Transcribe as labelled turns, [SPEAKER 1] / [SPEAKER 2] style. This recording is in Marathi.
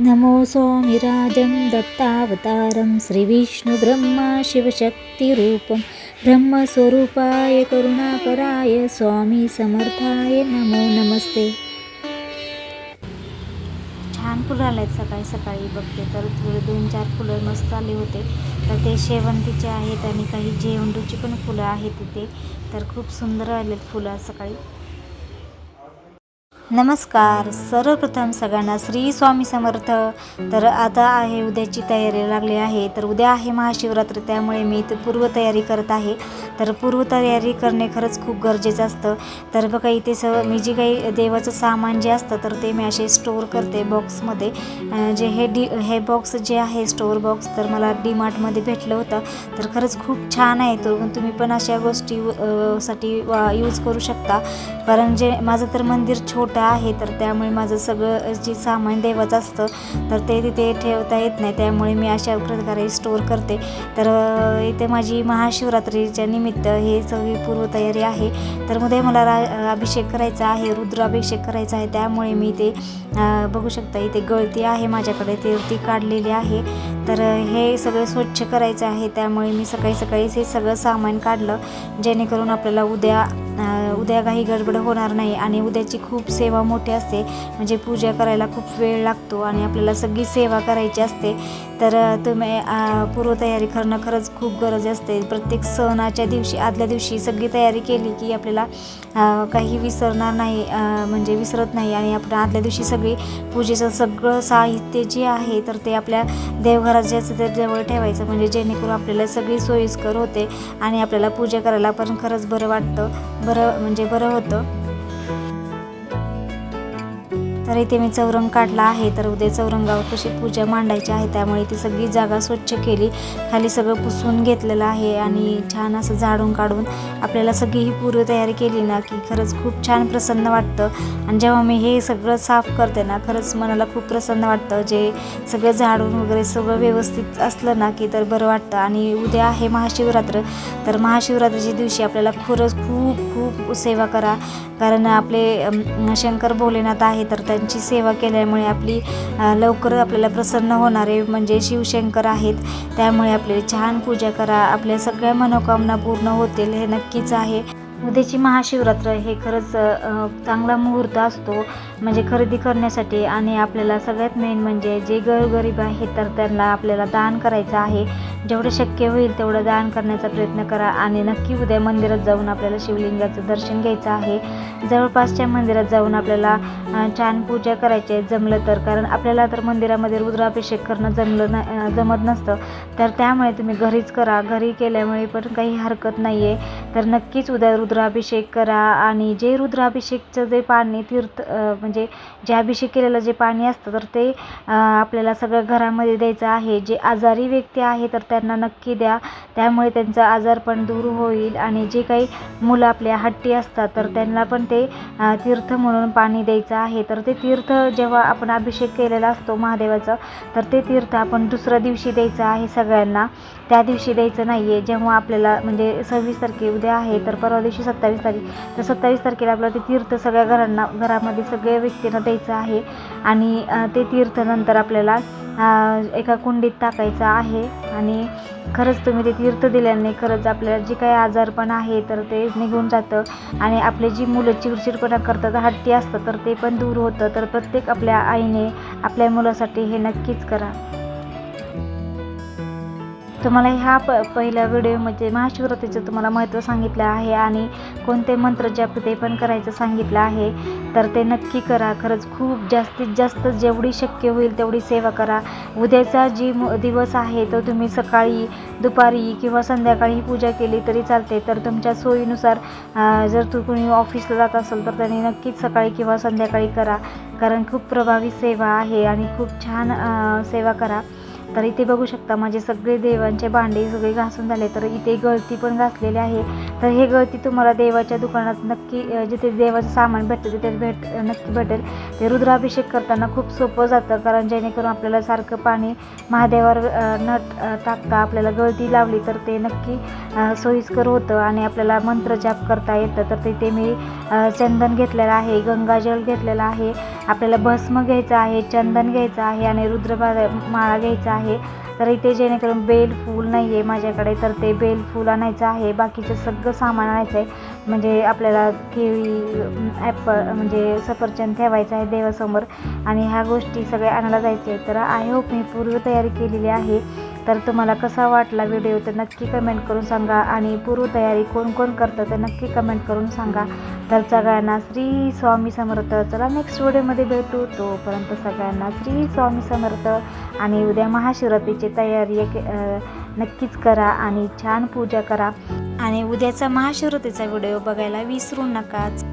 [SPEAKER 1] नमो स्वामिराजं दत्तावतारं श्रीविष्णुब्रह्मा शिवशक्तिरूपं ब्रह्मस्वरूपाय करुणाकराय स्वामी समर्थाय नमो नमस्ते. छान फुलं आले आहेत सकाळी सकाळी बघते. तर थोडे दोन चार फुलं मस्त आले होते. तर ते शेवंतीचे आहेत आणि काही झेंडूची पण फुलं आहेत तिथे तर खूप सुंदर आलेत फुलं सकाळी. नमस्कार. सर्वप्रथम सगळ्यांना श्री स्वामी समर्थ. तर आता आहे उद्याची तयारी लागली आहे. तर उद्या आहे महाशिवरात्री त्यामुळे मी इथं पूर्वतयारी करत आहे. तर पूर्वतयारी करणे खरंच खूप गरजेचं असतं. तर बघा इथे स मी जे काही देवाचं सामान जे असतं तर ते मी असे स्टोअर करते बॉक्समध्ये जे हे डी हे बॉक्स जे आहे स्टोअर बॉक्स तर मला डी मार्टमध्ये भेटलं होतं. तर खरंच खूप छान आहे तो. तुम्ही पण अशा गोष्टी साठी वा यूज करू शकता. कारण जे माझं तर मंदिर छोटं आहे तर त्यामुळे माझं सगळं जे सामान देवाचं असतं तर ते तिथे ठेवता येत नाही. त्यामुळे मी अशा प्रकारे स्टोअर करते. तर इथे माझी महाशिवरात्रीच्या निमित्त हे सगळी पूर्वतयारी आहे. तर मध्ये मला रा अभिषेक करायचा आहे रुद्राभिषेक करायचा आहे. त्यामुळे मी ते बघू शकता इथे गळती आहे माझ्याकडे. ते ती काढलेली आहे. तर हे सगळं स्वच्छ करायचं आहे. त्यामुळे मी सकाळी सकाळीच हे सगळं सामान काढलं. जेणेकरून आपल्याला उद्या उद्या काही गडबड होणार नाही आणि उद्याची खूप सेवा मोठी असते. म्हणजे पूजा करायला खूप वेळ लागतो आणि आपल्याला सगळी सेवा करायची असते. तर तुम्ही पूर्वतयारी करणं खरंच खूप गरज असते. प्रत्येक सणाच्या दिवशी आदल्या दिवशी सगळी तयारी केली की आपल्याला काही विसरणार नाही म्हणजे विसरत नाही. आणि आपण आदल्या दिवशी सगळी पूजेचं सगळं साहित्य जे आहे तर ते आपल्या देवघराच्या ते जवळ ठेवायचं. म्हणजे जेणेकरून आपल्याला सगळी सोयीस्कर होते आणि आपल्याला पूजा करायला पण खरंच बरं वाटतं. बरं म्हणजे बरं होतं तर इथे मी चौरंग काढला आहे तर उद्या चौरंगावर कशी पूजा मांडायची आहे त्यामुळे ती सगळी जागा स्वच्छ केली. खाली सगळं पुसून घेतलेलं आहे आणि छान असं झाडून काढून आपल्याला सगळी ही पूर्वतयारी केली ना की खरंच खूप छान प्रसन्न वाटतं. आणि जेव्हा मी हे सगळं साफ करते ना खरंच मनाला खूप प्रसन्न वाटतं. जे सगळं झाडून वगैरे सगळं व्यवस्थित असलं ना की तर बरं वाटतं. आणि उद्या आहे महाशिवरात्र तर महाशिवरात्रीच्या दिवशी आपल्याला खरंच खूप खूप सेवा करा. कारण आपले शंकर भोलेनाथ आहे तर त्यांची सेवा केल्यामुळे आपली लवकर आपल्याला प्रसन्न होणारे म्हणजे शिवशंकर आहेत. त्यामुळे आपली छान पूजा करा. आपल्या सगळ्या मनोकामना पूर्ण होतील हे नक्कीच आहे. उद्याची महाशिवरात्र हे खरंच चांगला मुहूर्त असतो. म्हणजे खरेदी करण्यासाठी आणि आपल्याला सगळ्यात मेन म्हणजे जे गरीब आहेत तर त्यांना आपल्याला दान करायचं आहे. जेवढं शक्य होईल तेवढं दान करण्याचा प्रयत्न करा आणि नक्की उद्या मंदिरात जाऊन आपल्याला शिवलिंगाचं दर्शन घ्यायचं आहे. जवळपासच्या मंदिरात जाऊन आपल्याला छान पूजा करायची आहे. जमलं तर कारण आपल्याला तर मंदिरामध्ये रुद्राभिषेक करणं जमलं न जमत नसतं. तर त्यामुळे तुम्ही घरीच करा. घरी केल्यामुळे पण काही हरकत नाही आहे तर नक्कीच उद्या रुद्राभिषेक करा आणि जे रुद्राभिषेकचं जे पाणी तीर्थ म्हणजे म्हणजे जे अभिषेक केलेलं जे पाणी असतं तर ते आपल्याला सगळ्या घरामध्ये द्यायचं आहे. जे आजारी व्यक्ती आहे तर त्यांना नक्की द्या. त्यामुळे त्यांचा आजार पण दूर होईल आणि जे काही मुलं आपल्या हट्टी असतात तर त्यांना पण ते तीर्थ म्हणून पाणी द्यायचं आहे. तर ते तीर्थ जेव्हा आपण अभिषेक केलेला असतो महादेवाचा तर ते तीर्थ आपण दुसऱ्या दिवशी द्यायचं आहे सगळ्यांना. त्या दिवशी द्यायचं नाही आहे जेव्हा आपल्याला म्हणजे सव्वीस तारखे उद्या आहे तर परवा दिवशी सत्तावीस तारीख. तर सत्तावीस तारखेला आपल्याला ते तीर्थ सगळ्या घरांना घरामध्ये सगळे त्या व्यक्तीनं द्यायचं आहे. आणि ते तीर्थ नंतर आपल्याला एका कुंडीत टाकायचं आहे. आणि खरंच तुम्ही ते तीर्थ दिल्याने खरंच आपल्याला जे काही आजारपण आहे तर ते निघून जातं. आणि आपले जी मुलं चिडचिडपणा करतात हट्टी असतं तर ते पण दूर होतं. तर प्रत्येक आपल्या आईने आपल्या मुलासाठी हे नक्कीच करा. तुम्हाला ह्या प पहिल्या व्हिडिओमध्ये महाशिवरात्रीचं तुम्हाला महत्त्व सांगितलं आहे आणि कोणते मंत्र जप ते पण करायचं सांगितलं आहे तर ते नक्की करा. खरंच खूप जास्तीत जास्त जेवढी शक्य होईल तेवढी सेवा करा. उद्याचा जी दिवस आहे तो तुम्ही सकाळी दुपारी किंवा संध्याकाळी पूजा केली तरी चालते. तर तुमच्या सोयीनुसार जर तू कोणी ऑफिसला जात असेल तर त्यांनी नक्कीच सकाळी किंवा संध्याकाळी करा. कारण खूप प्रभावी सेवा आहे आणि खूप छान सेवा करा. तर इथे बघू शकता माझे सगळे देवांचे भांडे सगळे घासून झाले. तर इथे गळती पण घासलेली आहे. तर हे गळती तुम्हाला देवाच्या दुकानात नक्की जिथे देवाचं सामान भेटतं तिथे भेट नक्की भेटेल. ते रुद्राभिषेक करताना खूप सोपं जातं कारण जेणेकरून आपल्याला सारखं पाणी महादेवावर न टाकता आपल्याला गळती लावली तर ते नक्की सोयीस्कर होतं आणि आपल्याला मंत्रजाप करता येतं. तर तिथे मी चंदन घेतलेलं आहे गंगाजल घेतलेलं आहे. आपल्याला भस्म घ्यायचं आहे चंदन घ्यायचं आहे आणि रुद्रबा माळा घ्यायचा आहे. तर इथे जेणेकरून बेल फूल नाही आहे माझ्याकडे तर ते बेल फूल आणायचं आहे. बाकीचं सगळं सामान आणायचं आहे म्हणजे आपल्याला केळी ॲपल म्हणजे सफरचंद ठेवायचं आहे देवासमोर. आणि ह्या गोष्टी सगळ्या आणायला जायच्या. आहेत तर आय होप मी पूर्वतयारी केलेली आहे. तर तुम्हाला कसा वाटला व्हिडिओ तर नक्की कमेंट करून सांगा. आणि पूर्वतयारी कोण कोण करतं तर नक्की कमेंट करून सांगा. तर सगळ्यांना श्री स्वामी समर्थ. चला नेक्स्ट व्हिडिओमध्ये भेटू. तोपर्यंत सगळ्यांना श्री स्वामी समर्थ आणि उद्या महाशिवरात्रीची तयारी एक नक्कीच करा आणि छान पूजा करा. आणि उद्याचा महाशिवरात्रीचा व्हिडिओ बघायला विसरू नकाच.